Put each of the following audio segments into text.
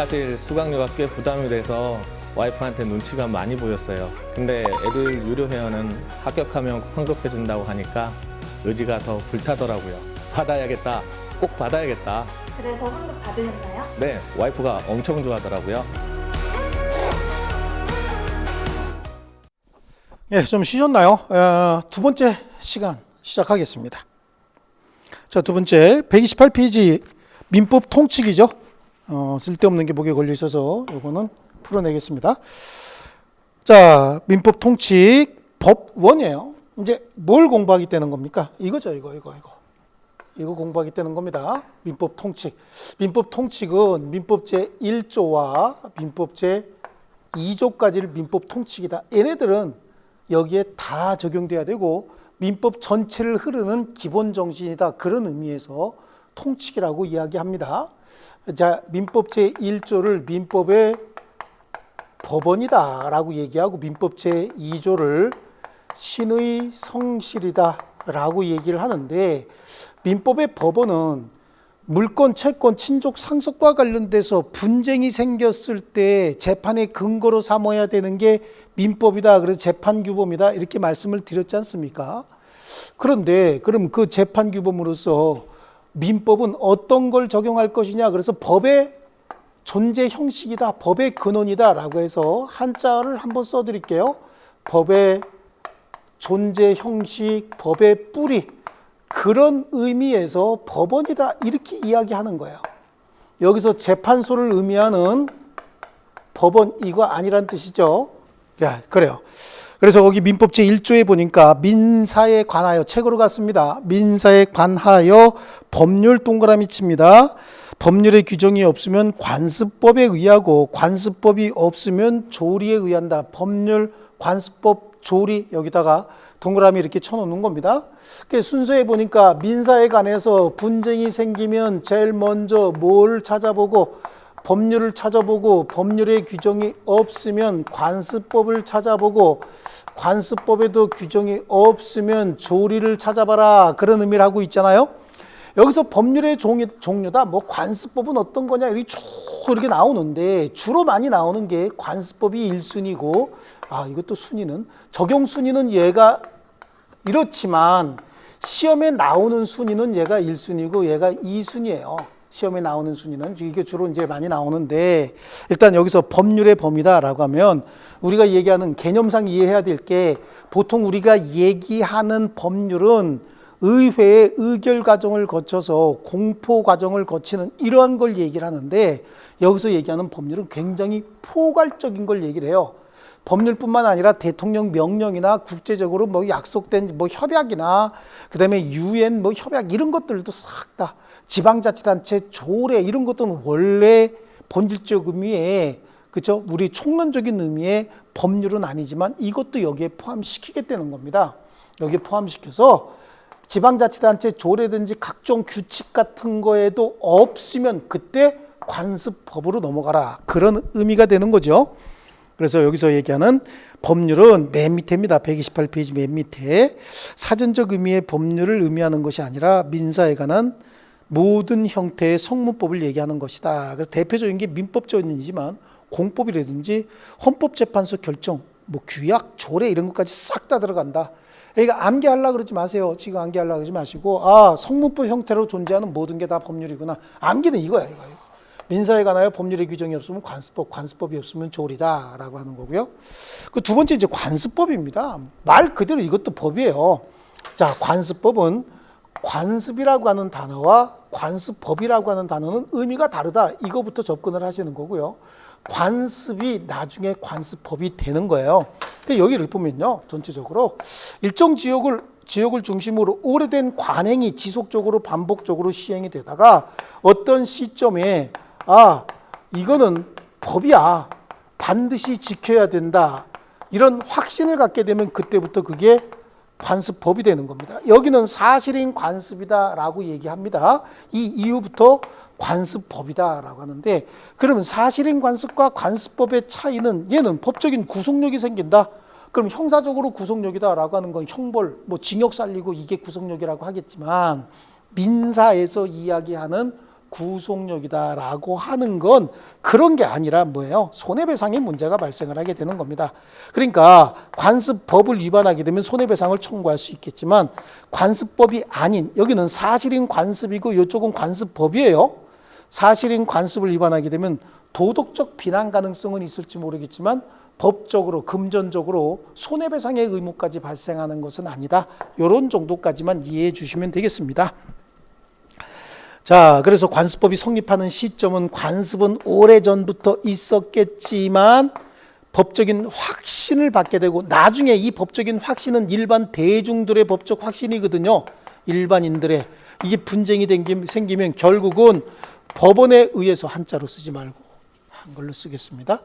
사실 수강료가 꽤 부담이 돼서 와이프한테 눈치가 많이 보였어요. 근데 애들 유료 회원은 합격하면 환급해준다고 하니까 의지가 더 불타더라고요. 받아야겠다. 꼭 받아야겠다. 그래서 환급 받으셨나요? 네, 와이프가 엄청 좋아하더라고요. 예, 좀 쉬셨나요? 어, 두 번째 시간 시작하겠습니다. 자, 두 번째 128페이지 민법 통칙이죠. 어, 쓸데없는 게 목에 걸려 있어서 요거는 풀어내겠습니다. 자, 민법 통칙 법원이에요. 이제 뭘 공부하기 때는 겁니까? 이거죠, 이거, 이거, 이거. 이거 공부하기 때는 겁니다. 민법 통칙. 민법 통칙은 민법 제 1조와 민법 제 2조까지를 민법 통칙이다. 얘네들은 여기에 다 적용돼야 되고 민법 전체를 흐르는 기본 정신이다. 그런 의미에서 통칙이라고 이야기합니다. 자, 민법 제 1조를 민법의 법원이다 라고 얘기하고 민법 제 2조를 신의 성실이다 라고 얘기를 하는데 민법의 법원은 물권, 채권, 친족, 상속과 관련돼서 분쟁이 생겼을 때 재판의 근거로 삼아야 되는 게 민법이다. 그래서 재판 규범이다. 이렇게 말씀을 드렸지 않습니까? 그런데 그럼 그 재판 규범으로서 민법은 어떤 걸 적용할 것이냐? 그래서 법의 존재 형식이다. 법의 근원이다 라고 해서 한자를 한번 써 드릴게요. 법의 존재 형식, 법의 뿌리 그런 의미에서 법원이다 이렇게 이야기하는 거예요. 여기서 재판소를 의미하는 법원 이거 아니란 뜻이죠. 야, 그래요. 그래서 거기 민법 제 1조에 보니까 민사에 관하여 책으로 갔습니다. 민사에 관하여 법률 동그라미 칩니다. 법률의 규정이 없으면 관습법에 의하고 관습법이 없으면 조리에 의한다. 법률, 관습법, 조리 여기다가 동그라미 이렇게 쳐놓는 겁니다. 그 순서에 보니까 민사에 관해서 분쟁이 생기면 제일 먼저 뭘 찾아보고 법률을 찾아보고 법률의 규정이 없으면 관습법을 찾아보고 관습법에도 규정이 없으면 조리를 찾아봐라 그런 의미를 하고 있잖아요. 여기서 법률의 종이, 종류다. 뭐 관습법은 어떤 거냐 이렇게 쭉 이렇게 나오는데 주로 많이 나오는 게 관습법이 1순위고 아 이것도 순위는 적용 순위는 얘가 이렇지만 시험에 나오는 순위는 얘가 1순위고 얘가 2순위예요. 시험에 나오는 순위는 이게 주로 이제 많이 나오는데 일단 여기서 법률의 범위다라고 하면 우리가 얘기하는 개념상 이해해야 될 게 보통 우리가 얘기하는 법률은 의회의 의결 과정을 거쳐서 공포 과정을 거치는 이러한 걸 얘기를 하는데 여기서 얘기하는 법률은 굉장히 포괄적인 걸 얘기를 해요. 법률뿐만 아니라 대통령 명령이나 국제적으로 뭐 약속된 뭐 협약이나 그다음에 유엔 뭐 협약 이런 것들도 싹 다 지방자치단체 조례 이런 것들은 원래 본질적 의미의 그죠 우리 총론적인 의미의 법률은 아니지만 이것도 여기에 포함시키게 되는 겁니다. 여기에 포함시켜서 지방자치단체 조례든지 각종 규칙 같은 거에도 없으면 그때 관습법으로 넘어가라 그런 의미가 되는 거죠. 그래서 여기서 얘기하는 법률은 맨 밑에입니다. 128페이지 맨 밑에 사전적 의미의 법률을 의미하는 것이 아니라 민사에 관한 모든 형태의 성문법을 얘기하는 것이다. 그래서 대표적인 게 민법적이지만 공법이라든지 헌법재판소 결정, 뭐 규약, 조례 이런 것까지 싹 다 들어간다. 그러니까 암기하려 그러지 마세요. 지금 암기하려 그러지 마시고 아 성문법 형태로 존재하는 모든 게 다 법률이구나. 암기는 이거야 이거. 민사에 관하여 법률의 규정이 없으면 관습법, 관습법이 없으면 조리다라고 하는 거고요. 그 두 번째 이제 관습법입니다. 말 그대로 이것도 법이에요. 자, 관습법은 관습이라고 하는 단어와 관습법이라고 하는 단어는 의미가 다르다. 이거부터 접근을 하시는 거고요. 관습이 나중에 관습법이 되는 거예요. 근데 여기를 보면요. 전체적으로 일정 지역을 지역을 중심으로 오래된 관행이 지속적으로 반복적으로 시행이 되다가 어떤 시점에 아, 이거는 법이야. 반드시 지켜야 된다. 이런 확신을 갖게 되면 그때부터 그게 관습법이 되는 겁니다. 여기는 사실인 관습이다라고 얘기합니다. 이 이후부터 관습법이다라고 하는데 그러면 사실인 관습과 관습법의 차이는 얘는 법적인 구속력이 생긴다. 그럼 형사적으로 구속력이다라고 하는 건 형벌, 뭐 징역 살리고 이게 구속력이라고 하겠지만 민사에서 이야기하는 구속력이다라고 하는 건 그런 게 아니라 뭐예요? 손해배상의 문제가 발생을 하게 되는 겁니다. 그러니까 관습법을 위반하게 되면 손해배상을 청구할 수 있겠지만 관습법이 아닌 여기는 사실인 관습이고 이쪽은 관습법이에요. 사실인 관습을 위반하게 되면 도덕적 비난 가능성은 있을지 모르겠지만 법적으로 금전적으로 손해배상의 의무까지 발생하는 것은 아니다. 이런 정도까지만 이해해 주시면 되겠습니다. 자, 그래서 관습법이 성립하는 시점은 관습은 오래전부터 있었겠지만 법적인 확신을 받게 되고 나중에 이 법적인 확신은 일반 대중들의 법적 확신이거든요. 일반인들의 이게 분쟁이 생기면 결국은 법원에 의해서 한자로 쓰지 말고 한글로 쓰겠습니다.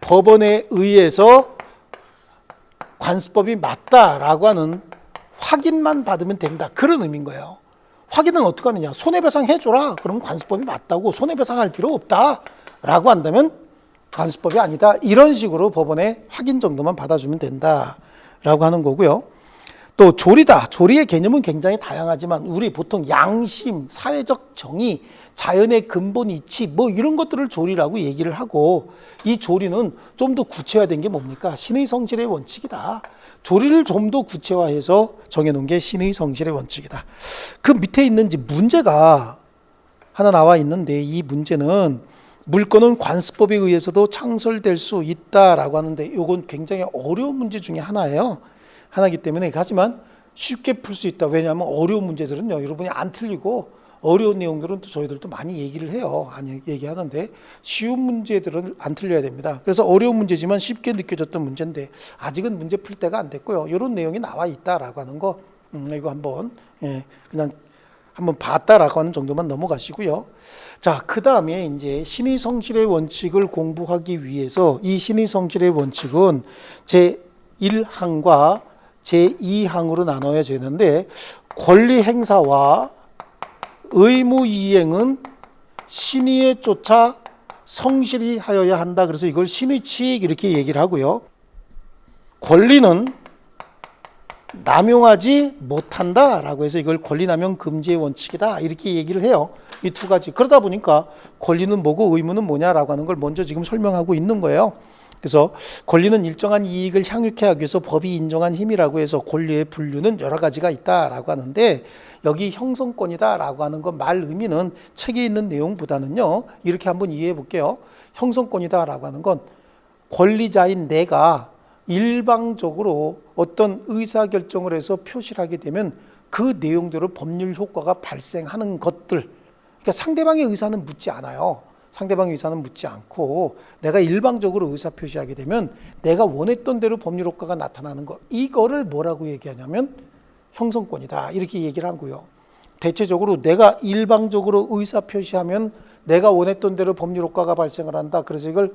법원에 의해서 관습법이 맞다라고 하는 확인만 받으면 된다. 그런 의미인 거예요. 확인은 어떻게 하느냐? 손해배상 해줘라. 그럼 관습법이 맞다고 손해배상할 필요 없다라고 한다면 관습법이 아니다. 이런 식으로 법원에 확인 정도만 받아주면 된다라고 하는 거고요. 또 조리다. 조리의 개념은 굉장히 다양하지만 우리 보통 양심, 사회적 정의, 자연의 근본 이치 뭐 이런 것들을 조리라고 얘기를 하고 이 조리는 좀 더 구체화된 게 뭡니까? 신의 성실의 원칙이다. 조리를 좀 더 구체화해서 정해놓은 게 신의 성실의 원칙이다. 그 밑에 있는지 문제가 하나 나와 있는데 이 문제는 물건은 관습법에 의해서도 창설될 수 있다라고 하는데 이건 굉장히 어려운 문제 중에 하나예요. 하나이기 때문에 하지만 쉽게 풀 수 있다. 왜냐하면 어려운 문제들은요, 여러분이 안 틀리고 어려운 내용들은 또 저희들도 많이 얘기를 해요. 아니 얘기하는데 쉬운 문제들은 안 틀려야 됩니다. 그래서 어려운 문제지만 쉽게 느껴졌던 문제인데 아직은 문제 풀 때가 안 됐고요. 이런 내용이 나와 있다라고 하는 거 음, 이거 한번 예, 그냥 한번 봤다라고 하는 정도만 넘어가시고요. 자, 그 다음에 이제 신의 성실의 원칙을 공부하기 위해서 이 신의 성실의 원칙은 제 1항과 제 2항으로 나눠야 되는데 권리 행사와 의무 이행은 신의에 쫓아 성실히 하여야 한다. 그래서 이걸 신의칙 이렇게 얘기를 하고요. 권리는 남용하지 못한다 라고 해서 이걸 권리남용 금지의 원칙이다 이렇게 얘기를 해요. 이 두 가지 그러다 보니까 권리는 뭐고 의무는 뭐냐라고 하는 걸 먼저 지금 설명하고 있는 거예요. 그래서 권리는 일정한 이익을 향유케 하기 위해서 법이 인정한 힘이라고 해서 권리의 분류는 여러 가지가 있다라고 하는데 여기 형성권이다라고 하는 것말 의미는 책에 있는 내용보다는요 이렇게 한번 이해해 볼게요. 형성권이다라고 하는 건 권리자인 내가 일방적으로 어떤 의사 결정을 해서 표시를 하게 되면 그 내용대로 법률 효과가 발생하는 것들. 그러니까 상대방의 의사는 묻지 않아요. 상대방의 의사는 묻지 않고 내가 일방적으로 의사 표시하게 되면 내가 원했던 대로 법률 효과가 나타나는 것. 이거를 뭐라고 얘기하냐면 형성권이다. 이렇게 얘기를 하고요. 대체적으로 내가 일방적으로 의사 표시하면 내가 원했던 대로 법률 효과가 발생을 한다. 그래서 이걸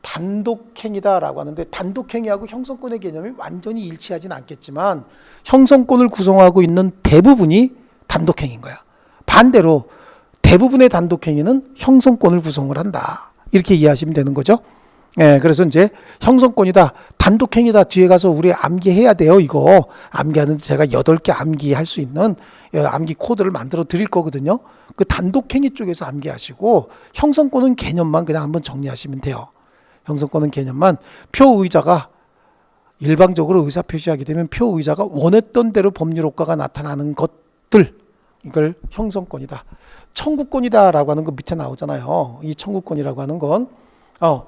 단독행위다라고 하는데 단독행위하고 형성권의 개념이 완전히 일치하진 않겠지만 형성권을 구성하고 있는 대부분이 단독행위인 거야. 반대로 대부분의 단독행위는 형성권을 구성을 한다. 이렇게 이해하시면 되는 거죠. 예, 그래서 이제 형성권이다, 단독행위다 뒤에 가서 우리 암기해야 돼요. 이거 암기하는 제가 여덟 개 암기할 수 있는 예, 암기 코드를 만들어 드릴 거거든요. 그 단독행위 쪽에서 암기하시고 형성권은 개념만 그냥 한번 정리하시면 돼요. 형성권은 개념만 표 의자가 일방적으로 의사 표시하게 되면 표 의자가 원했던 대로 법률 효과가 나타나는 것들 이걸 형성권이다. 청구권이다라고 하는 거 밑에 나오잖아요. 이 청구권이라고 하는 건 어,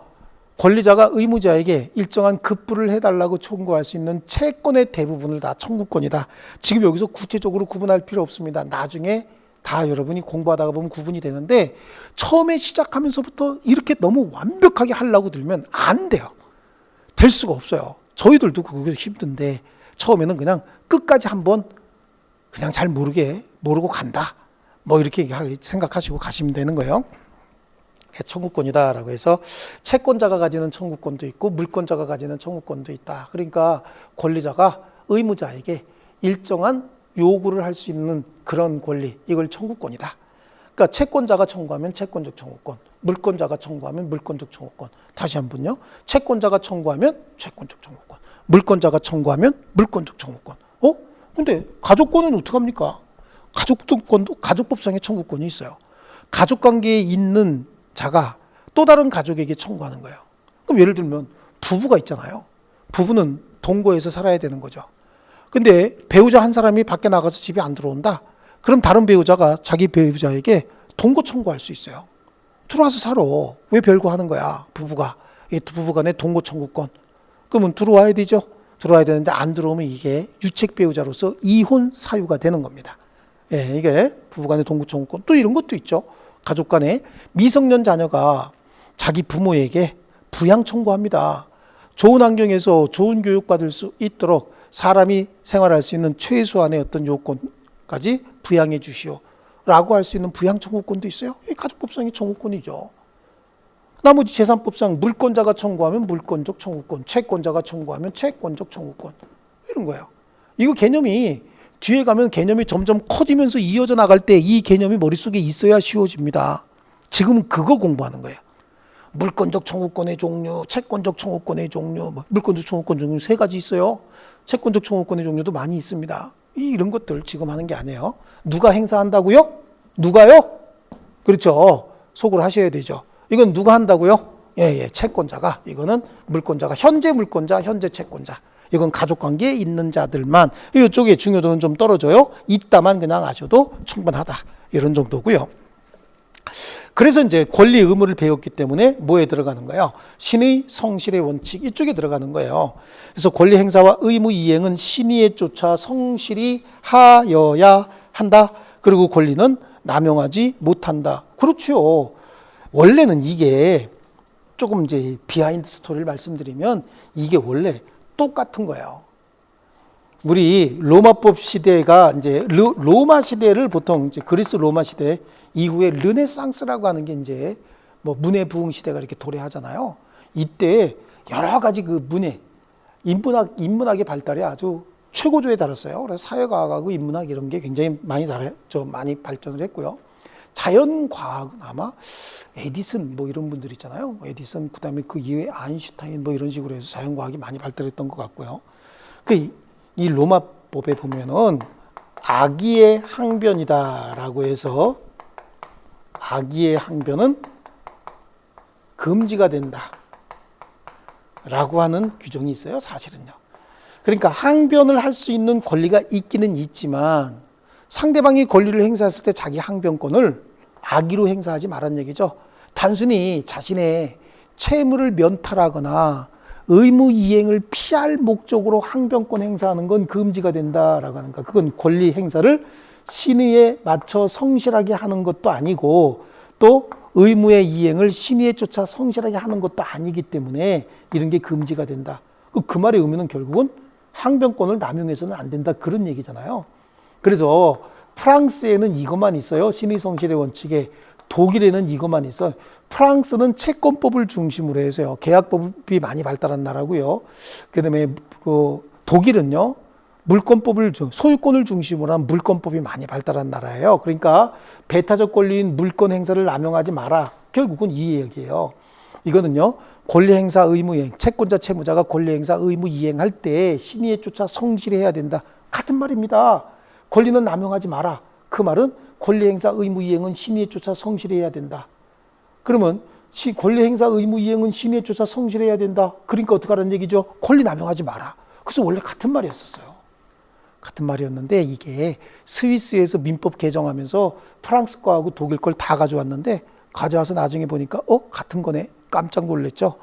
권리자가 의무자에게 일정한 급부를 해달라고 청구할 수 있는 채권의 대부분을 다 청구권이다. 지금 여기서 구체적으로 구분할 필요 없습니다. 나중에 다 여러분이 공부하다가 보면 구분이 되는데 처음에 시작하면서부터 이렇게 너무 완벽하게 하려고 들면 안 돼요. 될 수가 없어요. 저희들도 그게 힘든데 처음에는 그냥 끝까지 한번 그냥 잘 모르게 모르고 간다. 뭐 이렇게 생각하시고 가시면 되는 거예요. 청구권이다라고 해서 채권자가 가지는 청구권도 있고 물권자가 가지는 청구권도 있다. 그러니까 권리자가 의무자에게 일정한 요구를 할 수 있는 그런 권리 이걸 청구권이다. 그러니까 채권자가 청구하면 채권적 청구권, 물권자가 청구하면 물권적 청구권. 다시 한 번요. 채권자가 청구하면 채권적 청구권, 물권자가 청구하면 물권적 청구권. 어? 근데 가족권은 어떻게 합니까? 가족권도 가족법상의 청구권이 있어요. 가족 관계에 있는 자가 또 다른 가족에게 청구하는 거예요. 그럼 예를 들면 부부가 있잖아요. 부부는 동거해서 살아야 되는 거죠. 근데 배우자 한 사람이 밖에 나가서 집에 안 들어온다. 그럼 다른 배우자가 자기 배우자에게 동거 청구할 수 있어요. 들어와서 살아. 왜 별거 하는 거야? 부부가. 이 부부 간의 동거 청구권. 그러면 들어와야 되죠. 들어와야 되는데 안 들어오면 이게 유책 배우자로서 이혼 사유가 되는 겁니다. 예, 이게 부부 간의 동거 청구권. 또 이런 것도 있죠. 가족 간에 미성년 자녀가 자기 부모에게 부양 청구합니다. 좋은 환경에서 좋은 교육 받을 수 있도록 사람이 생활할 수 있는 최소한의 어떤 요건까지 부양해 주시오. 라고 할 수 있는 부양 청구권도 있어요. 이 가족법상의 청구권이죠. 나머지 재산법상 물권자가 청구하면 물권적 청구권, 채권자가 청구하면 채권적 청구권 이런 거예요. 이거 개념이 뒤에 가면 개념이 점점 커지면서 이어져 나갈 때 이 개념이 머릿속에 있어야 쉬워집니다. 지금은 그거 공부하는 거예요. 물권적 청구권의 종류, 채권적 청구권의 종류, 뭐 물권적 청구권 종류 세 가지 있어요. 채권적 청구권의 종류도 많이 있습니다. 이- 이런 것들 지금 하는 게 아니에요. 누가 행사한다고요? 누가요? 그렇죠. 속으로 하셔야 되죠. 이건 누가 한다고요? 예, 예. 채권자가. 이거는 물권자가. 현재 물권자, 현재 채권자. 이건 가족 관계에 있는 자들만. 이쪽에 중요도는 좀 떨어져요. 있다만 그냥 아셔도 충분하다. 이런 정도고요. 그래서 이제 권리 의무를 배웠기 때문에 뭐에 들어가는 거예요? 신의 성실의 원칙 이쪽에 들어가는 거예요. 그래서 권리 행사와 의무 이행은 신의에 쫓아 성실히 하여야 한다. 그리고 권리는 남용하지 못한다. 그렇죠. 원래는 이게 조금 이제 비하인드 스토리를 말씀드리면 이게 원래 똑같은 거예요. 우리 로마법 시대가 이제 로, 로마 시대를 보통 이제 그리스 로마 시대 이후에 르네상스라고 하는 게 이제 뭐 문해 부흥 시대가 이렇게 도래하잖아요. 이때 여러 가지 그 문해 인문학 인문학의 발달이 아주 최고조에 달했어요. 그래서 사회과학하고 인문학 이런 게 굉장히 많이 달해 좀 많이 발전을 했고요. 자연과학은 아마 에디슨 뭐 이런 분들 있잖아요. 에디슨 그다음에 그 이후에 아인슈타인 뭐 이런 식으로 해서 자연과학이 많이 발달했던 것 같고요. 그 이 로마 법에 보면은 악의의 항변이다라고 해서 악의의 항변은 금지가 된다. 라고 하는 규정이 있어요, 사실은요. 그러니까 항변을 할 수 있는 권리가 있기는 있지만 상대방이 권리를 행사했을 때 자기 항변권을 악의로 행사하지 말란 얘기죠. 단순히 자신의 채무를 면탈하거나 의무 이행을 피할 목적으로 항변권 행사하는 건 금지가 된다라고 하는 거. 그건 권리 행사를 신의에 맞춰 성실하게 하는 것도 아니고 또 의무의 이행을 신의에 쫓아 성실하게 하는 것도 아니기 때문에 이런 게 금지가 된다. 그, 그 말의 의미는 결국은 항변권을 남용해서는 안 된다 그런 얘기잖아요. 그래서 프랑스에는 이것만 있어요. 신의 성실의 원칙에 독일에는 이것만 있어. 프랑스는 채권법을 중심으로 해서요. 계약법이 많이 발달한 나라고요. 그다음에 그 독일은요. 물권법을 소유권을 중심으로 한 물권법이 많이 발달한 나라예요. 그러니까 배타적 권리인 물권 행사를 남용하지 마라. 결국은 이 얘기예요. 이거는요. 권리 행사 의무 이행, 채권자 채무자가 권리 행사 의무 이행할 때 신의에 쫓아 성실해야 된다. 같은 말입니다. 권리는 남용하지 마라. 그 말은 권리 행사 의무 이행은 신의에 쫓아 성실해야 된다. 그러면 시, 권리 행사 의무 이행은 신의에 쫓아 성실해야 된다. 그러니까 어떻게 하라는 얘기죠? 권리 남용하지 마라. 그래서 원래 같은 말이었었어요. 같은 말이었는데 이게 스위스에서 민법 개정하면서 프랑스 거하고 독일 걸 다 가져왔는데 가져와서 나중에 보니까 어 같은 거네 깜짝 놀랐죠.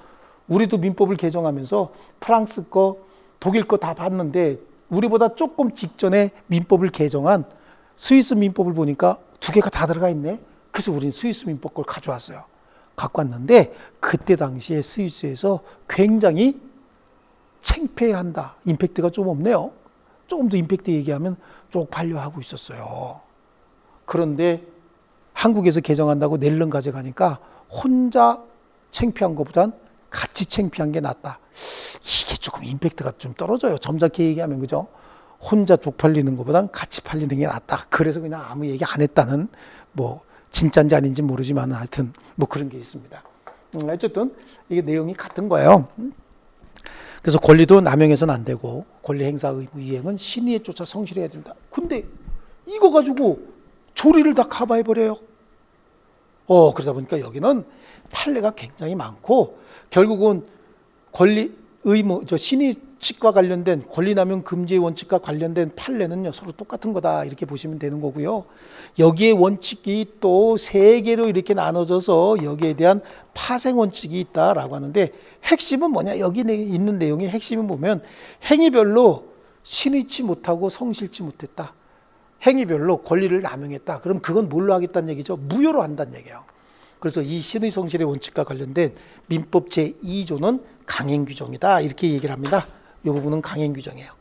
우리도 민법을 개정하면서 프랑스 거 독일 거 다 봤는데 우리보다 조금 직전에 민법을 개정한 스위스 민법을 보니까 두 개가 다 들어가 있네. 그래서 우리는 스위스 민법 걸 가져왔어요. 갖고 왔는데 그때 당시에 스위스에서 굉장히 창피해한다. 임팩트가 좀 없네요. 조금 더 임팩트 얘기하면 쪽팔려 하고 있었어요. 그런데 한국에서 개정한다고 낼름 가져가니까 혼자 창피한 것보단 같이 창피한 게 낫다. 이게 조금 임팩트가 좀 떨어져요. 점잖게 얘기하면 그죠? 혼자 쪽팔리는 것보단 같이 팔리는 게 낫다. 그래서 그냥 아무 얘기 안 했다는 뭐 진짜인지 아닌지 모르지만 하여튼 뭐 그런 게 있습니다. 음, 어쨌든 이게 내용이 같은 거예요. 음. 그래서 권리도 남용해서는 안 되고 권리 행사 의무 이행은 신의에 쫓아 성실해야 된다. 근데 이거 가지고 조리를 다 커버해 버려요. 어 그러다 보니까 여기는 판례가 굉장히 많고 결국은 권리 의무 저 신의칙과 관련된 권리남용 금지의 원칙과 관련된 판례는요 서로 똑같은 거다 이렇게 보시면 되는 거고요. 여기에 원칙이 또 세 개로 이렇게 나눠져서 여기에 대한 파생 원칙이 있다라고 하는데 핵심은 뭐냐 여기 내- 있는 내용의 핵심은 보면 행위별로 신의치 못하고 성실치 못했다. 행위별로 권리를 남용했다. 그럼 그건 뭘로 하겠다는 얘기죠? 무효로 한다는 얘기예요. 그래서 이 신의 성실의 원칙과 관련된 민법 제2조는 강행 규정이다. 이렇게 얘기를 합니다. 이 부분은 강행 규정이에요.